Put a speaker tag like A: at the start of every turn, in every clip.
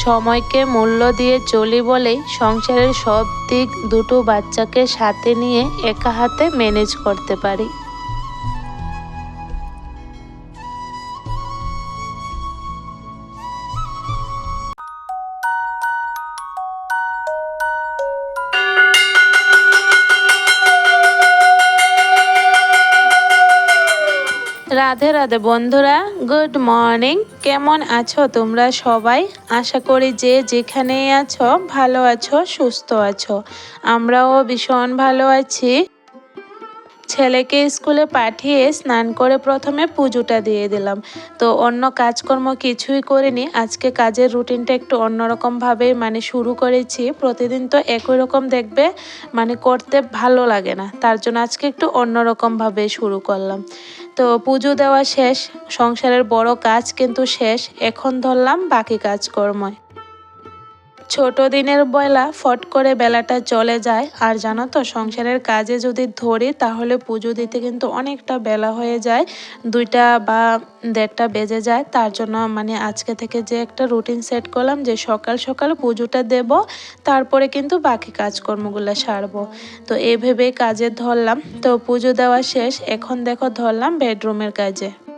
A: সময়কে মূল্য দিয়ে চলি বলেই সংসারের সব দিক দুটো বাচ্চাকে সাথে নিয়ে একা হাতে ম্যানেজ করতে পারি। রাধে রাধে বন্ধুরা, গুড মর্নিং। কেমন আছো তোমরা সবাই? আশা করি যে যেখানেই আছো, ভালো আছো, সুস্থ আছো। আমরাও ভীষণ ভালো আছি। ছেলেকে স্কুলে পাঠিয়ে স্নান করে প্রথমে পুজোটা দিয়ে দিলাম। তো অন্য কাজকর্ম কিছুই করিনি। আজকে কাজের রুটিনটা একটু অন্যরকমভাবে মানে শুরু করেছি। প্রতিদিন তো একই রকম দেখবে মানে করতে ভালো লাগে না। তার জন্য আজকে একটু অন্যরকমভাবে শুরু করলাম। তো পুজো দেওয়া শেষ সংসারের বড় কাজ কিন্তু শেষ এখন ধরলাম বাকি কাজকর্ময়। ছোট দিনের বেলা ফট করে বেলাটা চলে যায়। আর জানো তো, সংসারের কাজে যদি ধরি, তাহলে পুজো দিতে কিন্তু অনেকটা বেলা হয়ে যায়। দুইটা বা দেড়টা বেজে যায়। তার জন্য মানে আজকে থেকে যে একটা রুটিন সেট করলাম, যে সকাল সকাল পুজোটা দেব, তারপরে কিন্তু বাকি কাজকর্মগুলো সারবো। তো এই ভেবেই কাজে ধরলাম। তো পুজো দেওয়া শেষ। এখন দেখো ধরলাম বেডরুমের কাজে।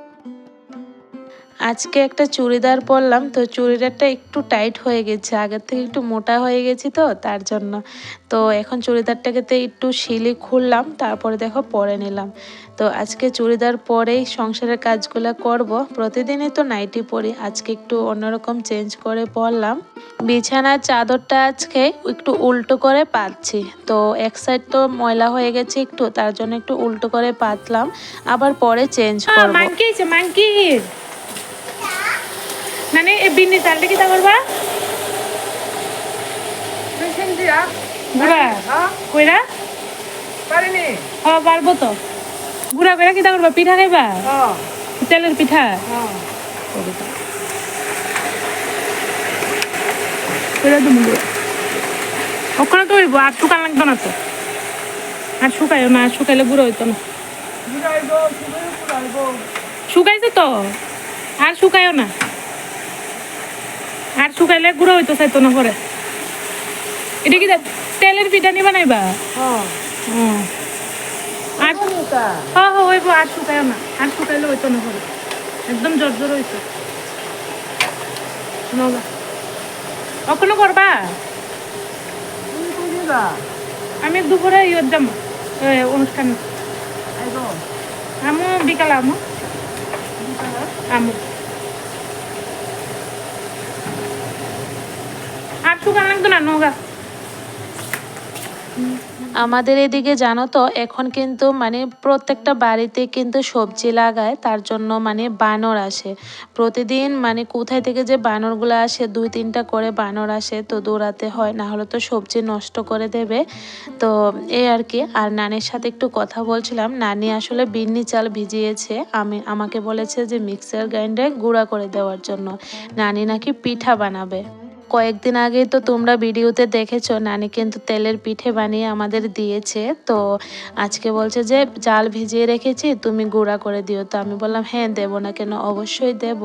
A: আজকে একটা চুড়িদার পরলাম তো চুড়িদারটা একটু টাইট হয়ে গেছে। আগের থেকে একটু মোটা হয়ে গেছি তো তার জন্য। তো এখন চুড়িদারটাকে তো একটু শিলি খুললাম তারপরে দেখো পরে নিলাম। তো আজকে চুড়িদার পরেই সংসারের কাজগুলো করব। প্রতিদিনই তো নাইটি পরি আজকে একটু অন্যরকম চেঞ্জ করে পরলাম। বিছানার চাদরটা আজকে একটু উল্টো করে পাচ্ছি তো এক সাইড তো ময়লা হয়ে গেছে একটু তার জন্য একটু উল্টো করে পাতলাম। আবার পরে চেঞ্জ করব।
B: মাংকি আছে মাংকি মানে এ বিনি চাললে কি করবা গুড়া কইরা?
C: পারিনি।
B: হ পারব তো। গুড়া কইরা কি করবা? পিঠা খাইবা? তেলের পিঠা? কইরা তুমি গুড়া ওখানে তো হইব আর শুকান লাগতো না তো। আর শুকাইও না শুকাইলে গুঁড়ো হইতো না। শুকাইছে তো আর শুকায়ও না। আর শুকাইলে গুঁড়ো হইতো চাইতো না পরে। এটা কি তেলের পিঠা নিবা নাইবা
C: হ্যাঁ।
B: আর হ্যাঁ হ্যাঁ হইব আর না। আর শুকাইলে হইতো না পরে। একদম জোর জোর হইতো নবা করবা? আমি দুপুরে ইয়ে যাম অনুষ্ঠান। আমু বিকালে আমু। আমু।
A: আমাদের এদিকে জানো তো, এখন কিন্তু মানে প্রত্যেকটা বাড়িতে কিন্তু সবজি লাগায়, তার জন্য মানে বানর আসে। প্রতিদিন মানে কোথায় থেকে যে বানরগুলো আসে, দুই তিনটা করে বানর আসে, তো দৌড়াতে হয়, না হলে তো সবজি নষ্ট করে দেবে। তো এই আর কি, আর নানির সাথে একটু কথা বলছিলাম, নানি আসলে বিন্নি চাল ভিজিয়েছে, আমি, আমাকে বলেছে যে মিক্সার গ্রাইন্ডারে গুঁড়া করে দেওয়ার জন্য। নানি নাকি পিঠা বানাবে। কয়েকদিন আগেই তো তোমরা ভিডিওতে দেখেছ, নানি কিন্তু তেলের পিঠে বানিয়ে আমাদের দিয়েছে। তো আজকে বলছে যে চাল ভিজিয়ে রেখেছি, তুমি গুঁড়া করে দিও। তো আমি বললাম হ্যাঁ দেবো না কেন? অবশ্যই দেব।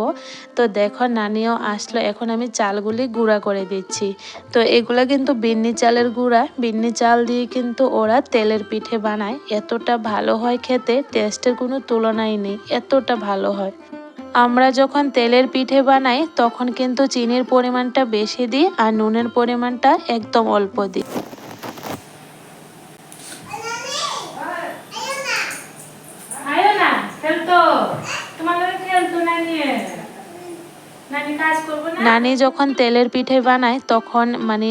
A: তো দেখো, নানিও আসলো, এখন আমি চালগুলি গুঁড়া করে দিচ্ছি। তো এগুলো কিন্তু বিন্নি চালের গুঁড়া। বিন্নি চাল দিয়ে কিন্তু ওরা তেলের পিঠে বানায়। এতটা ভালো হয় খেতে টেস্টের কোনো তুলনাই নেই। এতটা ভালো হয়। আমরা যখন তেলের পিঠে বানাই, তখন কিন্তু চিনির পরিমাণটা বেশি দিই আর নুনের পরিমাণটা একদম অল্প দিই।
B: খেলতো না নিয়ে? নানি
A: যখন তেলের পিঠে বানায়, তখন মানে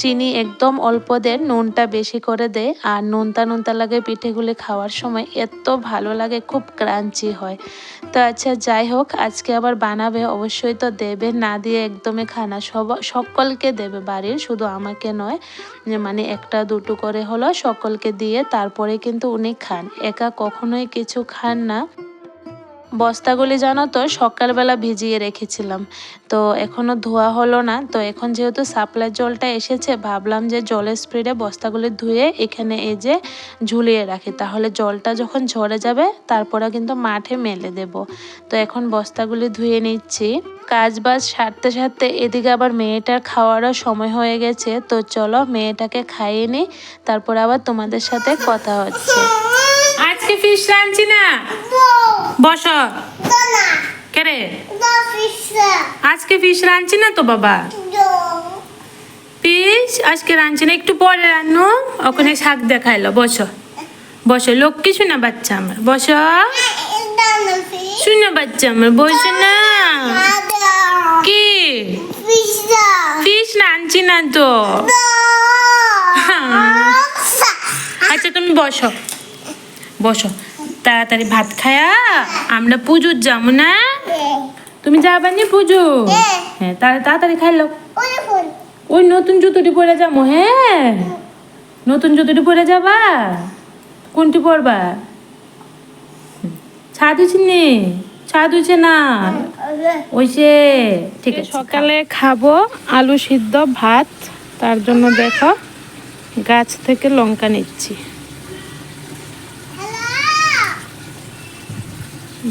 A: চিনি একদম অল্প দেয় নুনটা বেশি করে দেয় আর নুনতা নুনতা লাগে পিঠেগুলি খাওয়ার সময় এত ভালো লাগে, খুব ক্রাঞ্চি হয়। তো আচ্ছা যাই হোক, আজকে আবার বানাবে, অবশ্যই তো দেবে, না দিয়ে একদমই খানা সব সকলকে দেবে বাড়ির, শুধু আমাকে নয় মানে একটা দুটো করে হলো সকলকে দিয়ে, তারপরে কিন্তু উনি খান। একা কখনোই কিছু খান না। বস্তাগুলি জানো তো, সকালবেলা ভিজিয়ে রেখেছিলাম। তো এখনও ধোয়া হলো না, তো এখন যেহেতু সাপ্লাই জলটা এসেছে, ভাবলাম যে জলের স্প্রিডে বস্তাগুলি ধুয়ে এখানে এই যে ঝুলিয়ে রাখি। তাহলে জলটা যখন ঝরে যাবে, তারপরে কিন্তু মাঠে মেলে দেব। তো এখন বস্তাগুলি ধুয়ে নিচ্ছি। কাজ বাজ সারতে সারতে এদিকে আবার মেয়েটার খাওয়ারও সময় হয়ে গেছে। তো চলো মেয়েটাকে খাইয়ে নিই, তারপর আবার তোমাদের সাথে কথা হচ্ছে।
B: আজকে ফিশ রাঁধছি না? বস। কেরে আজকে ফিশ রাঁধছি না তো বাবা? ফিশ আজকে রাঁধছি না একটু পরে রান্নু ওখানে শাক দেখাইলো বসো। বসো লক্ষ্মী শোনা বাচ্চা আমার? বসো। শোনা বাচ্চা আমার বসো না। কি? ফিশ রাঁধছি না তো। আচ্ছা তুমি বসো। বসো। তাড়াতাড়ি ভাত খায়া আমরা পুজোর যাব না? তুমি যাবা নি পুজো? হ্যাঁ। তাড়া- তাড়াতাড়ি খাইলো ওই নতুন জুতোটি পরে যাব হ্যাঁ। নতুন জুতোটি পরে যাবা? কোনটি পরবা? ছাদ হচ্ছে নি? ছাদ হচ্ছে না? ওইসে ঠিক আছে।
A: সকালে খাব আলু সিদ্ধ ভাত। তার জন্য দেখো গাছ থেকে লঙ্কা নিচ্ছি।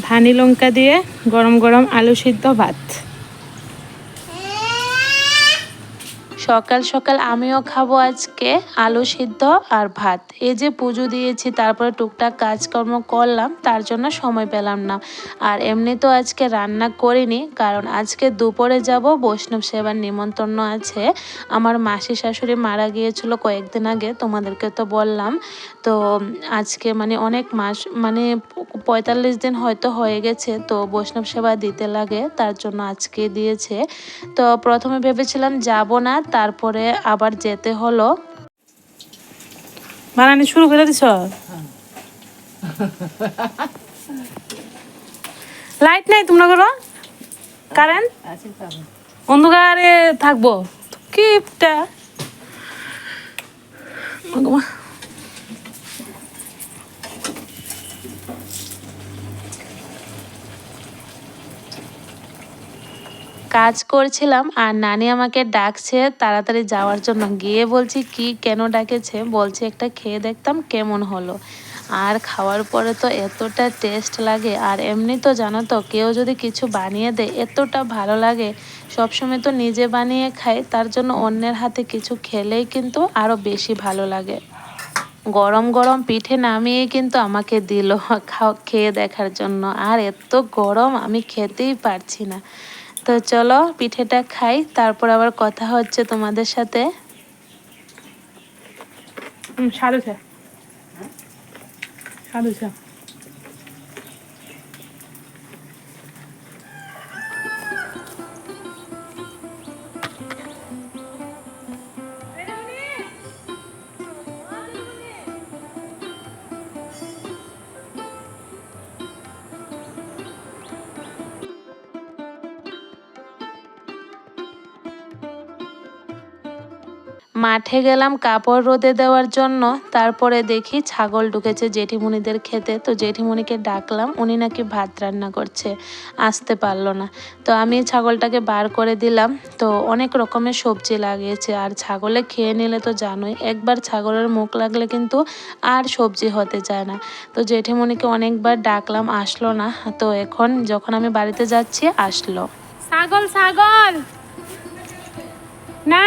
A: ধানি লঙ্কা দিয়ে গরম গরম আলু সিদ্ধ ভাত। সকাল সকাল আমিও খাব আজকে আলু সিদ্ধ আর ভাত। এই যে পুজো দিয়েছি, তারপরে টুকটাক কাজকর্ম করলাম, তার জন্য সময় পেলাম না। আর এমনি তো আজকে রান্না করিনি, কারণ আজকে দুপুরে যাব, বৈষ্ণব সেবার নিমন্ত্রণ আছে। আমার মাসি শাশুড়ি মারা গিয়েছিল কয়েকদিন আগে, তোমাদেরকে তো বললাম। তো আজকে মানে অনেক মাস মানে পঁয়তাল্লিশ দিন হয়তো হয়ে গেছে, তো বৈষ্ণব সেবা দিতে লাগে, তার জন্য আজকে দিয়েছে। তো প্রথমে ভেবেছিলাম যাব না তারপরে আবার যেতে হলো।
B: বানানি শুরু করে দিছ? লাইট নাই তোমরা করো কারেন্ট? অন্ধকারে থাকব। কিপটা?
A: কাজ করছিলাম আর নানি আমাকে ডাকছে তাড়াতাড়ি যাওয়ার জন্য। গিয়ে বলছি, কি কেন ডাকেছে? বলছে, একটা খেয়ে দেখতাম কেমন হলো। আর খাওয়ার পরে তো এতটা টেস্ট লাগে। আর এমনি তো জানো তো, কেউ যদি কিছু বানিয়ে দেয়, এতটা ভালো লাগে। সবসময় তো নিজে বানিয়ে খাই, তার জন্য অন্যের হাতে কিছু খেলেই কিন্তু আরও বেশি ভালো লাগে। গরম গরম পিঠে নামিয়ে কিন্তু আমাকে দিল খাও, খেয়ে দেখার জন্য। আর এত গরম, আমি খেতেই পারছি না। তো চলো পিঠেটা খাই তারপর আবার কথা হচ্ছে তোমাদের সাথে।
B: হুম স্যার সাধু চা
A: মাঠে গেলাম কাপড় রোদে দেওয়ার জন্য। তারপরে দেখি ছাগল ঢুকেছে জেঠিমুনিদের খেতে। তো জেঠিমুনিকে ডাকলাম, উনি নাকি ভাত রান্না করছে, আসতে পারল না। তো আমি ছাগলটাকে বার করে দিলাম। তো অনেক রকমের সবজি লাগিয়েছে, আর ছাগলে খেয়ে নিলে তো জানোই, একবার ছাগলের মুখ লাগলে কিন্তু আর সবজি হতে চায় না। তো জেঠিমুনিকে অনেকবার ডাকলাম, আসলো না। তো এখন যখন আমি বাড়িতে যাচ্ছি, আসলো।
B: ছাগল ছাগল! না!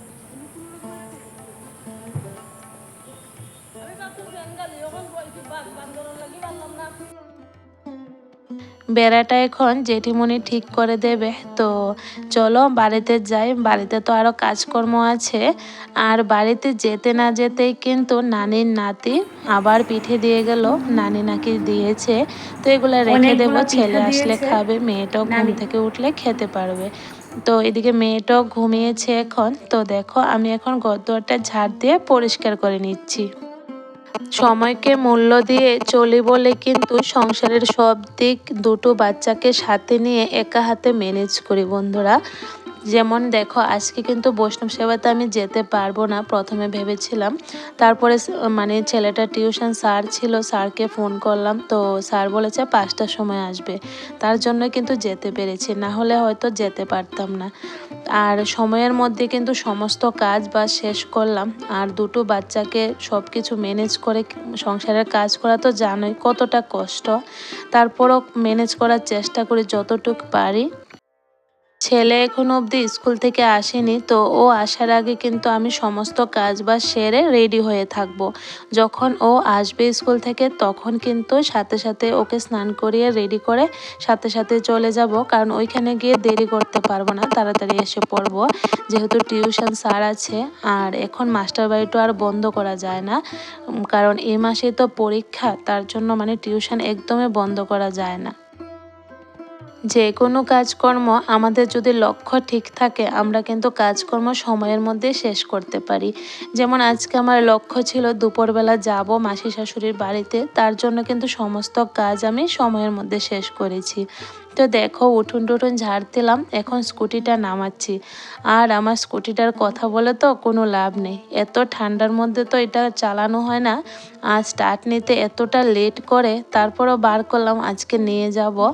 A: বেড়াটা এখন জেঠিমণি ঠিক করে দেবে। তো চলো বাড়িতে যাই। বাড়িতে তো আরও কাজকর্ম আছে। আর বাড়িতে যেতে না যেতেই কিন্তু নানির নাতি আবার পিঠে দিয়ে গেল। নানি নাকি দিয়েছে। তো এগুলো রেখে দেবো। ছেলে আসলে খাবে। মেয়েটাও ঘুম থেকে উঠলে খেতে পারবে। তো এদিকে মেয়েটাও ঘুমিয়েছে এখন। তো দেখো আমি এখন গদ্দরটা ঝাড় দিয়ে পরিষ্কার করে নিচ্ছি। সময়কে মূল্য দিয়ে চলি বলে কিন্তু সংসারের সব দিক দুটো বাচ্চাকে সাথে নিয়ে একা হাতে ম্যানেজ করি বন্ধুরা। যেমন দেখো, আজকে কিন্তু বৈষ্ণব সেবাতে আমি যেতে পারব না, প্রথমে ভেবেছিলাম। তারপরে মানে ছেলেটা টিউশন স্যার ছিল, স্যারকে ফোন করলাম, তো স্যার বলেছে পাঁচটার সময় আসবে। তার জন্য কিন্তু যেতে পেরেছি, না হলে হয়তো যেতে পারতাম না। আর সময়ের মধ্যে কিন্তু সমস্ত কাজ বা শেষ করলাম, আর দুটো বাচ্চাকে সব কিছু ম্যানেজ করে, সংসারের কাজ করা তো জানোই কতটা কষ্ট। তারপরও ম্যানেজ করার চেষ্টা করি যতটুকু পারি। ছেলে এখনও অবধি স্কুল থেকে আসেনি, তো ও আসার আগে কিন্তু আমি সমস্ত কাজ বাজ সেরে রেডি হয়ে থাকব। যখন ও আসবে স্কুল থেকে, তখন কিন্তু সাথে সাথে ওকে স্নান করিয়ে রেডি করে সাথে সাথে চলে যাব, কারণ ওইখানে গিয়ে দেরি করতে পারব না, তাড়াতাড়ি এসে পড়ব। যেহেতু টিউশন স্যার আছে, আর এখন মাস্টার বাড়িটা আর বন্ধ করা যায় না কারণ এ মাসে তো পরীক্ষা, তার জন্য মানে টিউশন একদমই বন্ধ করা যায় না। যে কোনো কাজকর্ম আমাদের যদি লক্ষ্য ঠিক থাকে, আমরা কিন্তু কাজকর্ম সময়ের মধ্যে শেষ করতে পারি। যেমন আজকে আমার লক্ষ্য ছিল দুপুরবেলা যাব মাসি শাশুড়ির বাড়িতে, তার জন্য কিন্তু সমস্ত কাজ আমি সময়ের মধ্যে শেষ করেছি। তো দেখো, উঠুন টুঠুন ঝাড় দিলাম, এখন স্কুটিটা নামাচ্ছি। আর আমার স্কুটিটার কথা বলে তো কোনো লাভ নেই। এত ঠান্ডার মধ্যে তো এটা চালানো হয় না। আর স্টার্ট নিতে এতটা লেট করে, তারপরও বার করলাম, আজকে নিয়ে যাব।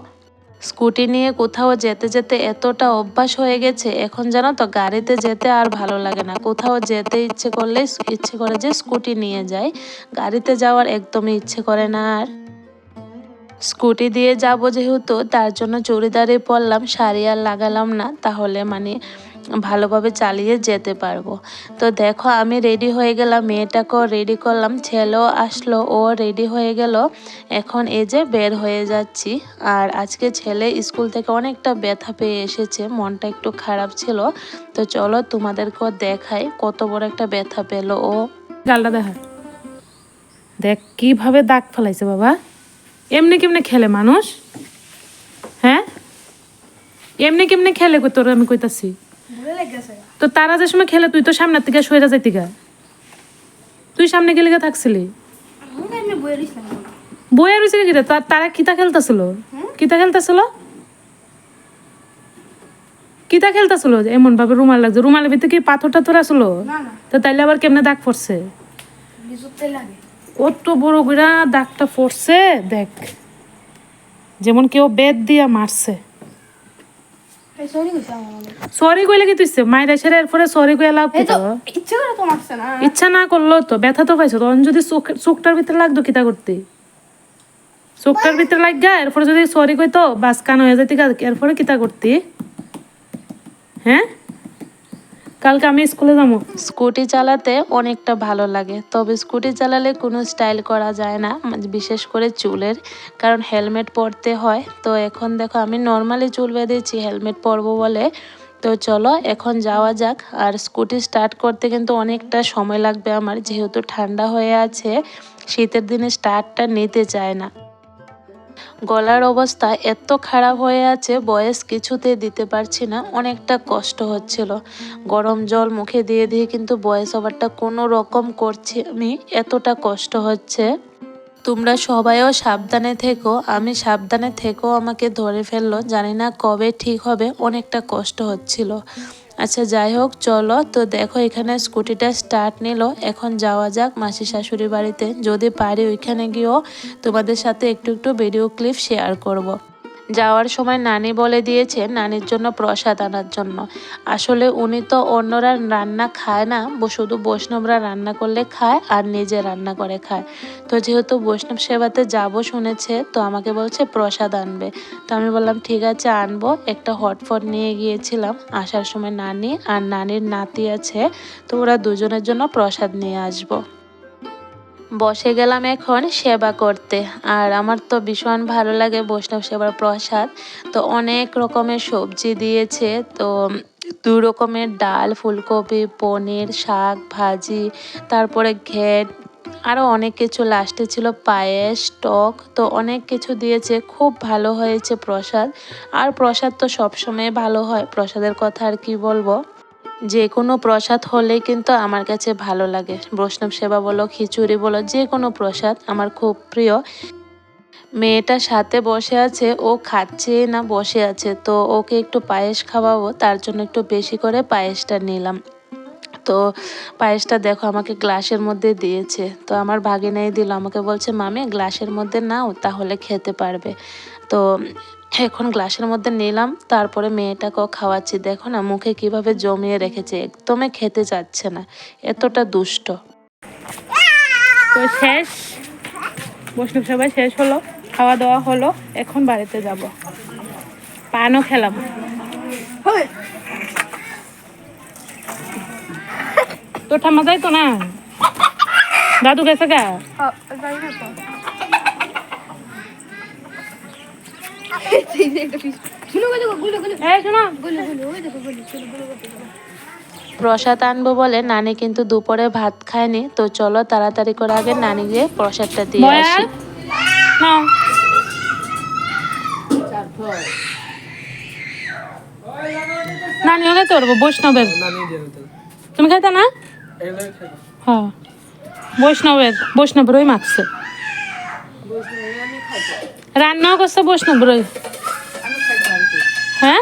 A: স্কুটি নিয়ে কোথাও যেতে যেতে এতটা অভ্যাস হয়ে গেছে, এখন জানো তো গাড়িতে যেতে আর ভালো লাগে না। কোথাও যেতে ইচ্ছে করলে ইচ্ছে করে যে স্কুটি নিয়ে যায় গাড়িতে যাওয়ার একদমই ইচ্ছে করে না আর। স্কুটি দিয়ে যাব যেহেতু, তার জন্য চুড়িদারে পরলাম, শাড়ি আর লাগালাম না, তাহলে মানে ভালোভাবে চালিয়ে যেতে পারব। তো দেখো, আমি রেডি হয়ে গেলাম, মেয়েটাকেও রেডি করলাম, ছেলেও আসলো, ও রেডি হয়ে গেল। এখন এই যে বের হয়ে যাচ্ছি। আর আজকে ছেলে স্কুল থেকে অনেকটা ব্যথা পেয়ে এসেছে, মনটা একটু খারাপ ছিল। তো চলো তোমাদেরকেও দেখাই কত বড় একটা ব্যথা পেল ও।
B: গালটা দেখা। দেখ কীভাবে দাগ ফেলাইছে বাবা। এমনি কেমনে খেলে মানুষ? হ্যাঁ? এমনি কেমনে খেলে তোর আমি কইতাছি? তো তারা যে সময় খেলে তুই তো সামনের থেকে সইরা যাইতি গা তুই সামনে গেলে গা থাকছিলি। বইয়া রয়েছে কি তারা কিতা খেলতেছিল? কিতা খেলতেছিল? কিতা খেলতেছিল? এমন ভাবে রুমাল লাগছে। রুমালের ভিতরে কি পাথর টাথর আসলো তো তাইলে আবার কেমনে দাগ পড়ছে? কত বড় করে দাগটা পড়ছে দেখ। যেমন কেউ বেদ দিয়া মারছে। সরি কইলে কি তুইছে? মায়ের এসে এরপরে সরি কইয়া লাভ কি
D: ইচ্ছা করে তো মারছে না।
B: ইচ্ছা না করল তো ব্যথা তো পাইছো তখন যদি চোখ- চোখটার ভিতরে লাগতো কিতা করতে? চোখটার ভিতরে লাগা এরপরে যদি সরি কইতো বাস কান হয়ে যেতে এরপরে কিতা করতে? হ্যাঁ? কালকে আমি স্কুলে যাব।
A: স্কুটি চালাতে অনেকটা ভালো লাগে, তবে স্কুটি চালালে কোনো স্টাইল করা যায় না মানে বিশেষ করে চুলের, কারণ হেলমেট পরতে হয়। তো এখন দেখো, আমি নর্মালি চুল বেঁধেছি, হেলমেট পরবো বলে। তো চলো, এখন যাওয়া যাক। আর স্কুটি স্টার্ট করতে কিন্তু অনেকটা সময় লাগবে আমার, যেহেতু ঠান্ডা হয়ে আছে, শীতের দিনে স্টার্টটা নিতে চায় না। গলার অবস্থা এত খারাপ হয়ে আছে, বয়স কিছুতে দিতে পারছি না, অনেকটা কষ্ট হচ্ছিল। গরম জল মুখে দিয়ে দিয়ে কিন্তু বয়স ওভারটা কোনো রকম করছি আমি, এতটা কষ্ট হচ্ছে। তোমরা সবাইও সাবধানে থেকো, আমি সাবধানে থেকেও আমাকে ধরে ফেলল, জানি না কবে ঠিক হবে, অনেকটা কষ্ট হচ্ছিল। আচ্ছা যাই হোক, চলো। তো দেখো, এখানে স্কুটিটা স্টার্ট নিল। এখন যাওয়া যাক মাসি শাশুড়ি বাড়িতে। যদি পারি ওইখানে গিয়েও তোমাদের সাথে একটু একটু ভিডিও ক্লিপ শেয়ার করব। যাওয়ার সময় নানি বলে দিয়েছে নানির জন্য প্রসাদ আনার জন্য। আসলে উনি তো অন্যরা রান্না খায় না শুধু বৈষ্ণবরা রান্না করলে খায় আর নিজে রান্না করে খায়। তো যেহেতু বৈষ্ণব সেবাতে যাব শুনেছে, তো আমাকে বলছে প্রসাদ আনবে। তো আমি বললাম, ঠিক আছে, আনব। একটা হটফট নিয়ে গিয়েছিলাম। আসার সময় নানি আর নানির নাতি আছে, তো ওরা দুজনের জন্য প্রসাদ নিয়ে আসব। বসে গেলাম এখন সেবা করতে। আর আমার তো ভীষণ ভালো লাগে বৈষ্ণব সেবার প্রসাদ। তো অনেক রকমের সবজি দিয়েছে। তো দু রকমের ডাল, ফুলকপি, পনির, শাক, ভাজি, তারপরে ঘেট আরও অনেক কিছু লাস্টে ছিল পায়েস, টক। তো অনেক কিছু দিয়েছে। খুব ভালো হয়েছে প্রসাদ। আর প্রসাদ তো সবসময় ভালো হয়। প্রসাদের কথা আর কি বলব? যে কোনো প্রসাদ হলে কিন্তু আমার কাছে ভালো লাগে। বৈষ্ণব সেবা বলো, খিচুড়ি বলো, যে কোনো প্রসাদ আমার খুব প্রিয়। মেয়েটা সাথে বসে আছে, ও খাচ্ছে না বসে আছে, তো ওকে একটু পায়েস খাওয়াবো, তার জন্য একটু বেশি করে পায়েসটা নিলাম। তো পায়েসটা দেখো, আমাকে গ্লাসের মধ্যে দিয়েছে। তো আমার ভাগিনাই দিল, আমাকে বলছে, মামি, গ্লাসের মধ্যে নাও, তাহলে খেতে পারবে। তো এখন গ্লাসের মধ্যে নিলাম তারপরে মেয়েটাকেও খাওয়াচ্ছি। দেখো না মুখে কীভাবে জমিয়ে রেখেছে একদমই খেতে চাচ্ছে না এতটা দুষ্ট।
B: তো শেষ। বৈষ্ণব সবাই শেষ হলো খাওয়া দাওয়া হলো এখন বাড়িতে যাব। পানও খেলাম। তো ঠাম্মা যাই তো না? দাদু গেছে গা এই শোনো
A: প্রসাদ আনব বলে নানি কিন্তু দুপুরে ভাত খায়নি তো চলো তাড়াতাড়ি করে আগে নানি গিয়ে প্রসাদটা দিয়ে আসি।
B: নাও। নানি হলে তোর বৈষ্ণবের। তুমি খাইতা না? হ্যাঁ। বৈষ্ণবের বৈষ্ণব রই মাখছে রান্নাও করছে বৈষ্ণব রই হ্যাঁ?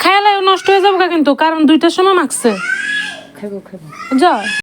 B: খাইলে নষ্ট হয়ে যাব কিন্তু কারণ দুইটার সময় মাখছে। যা।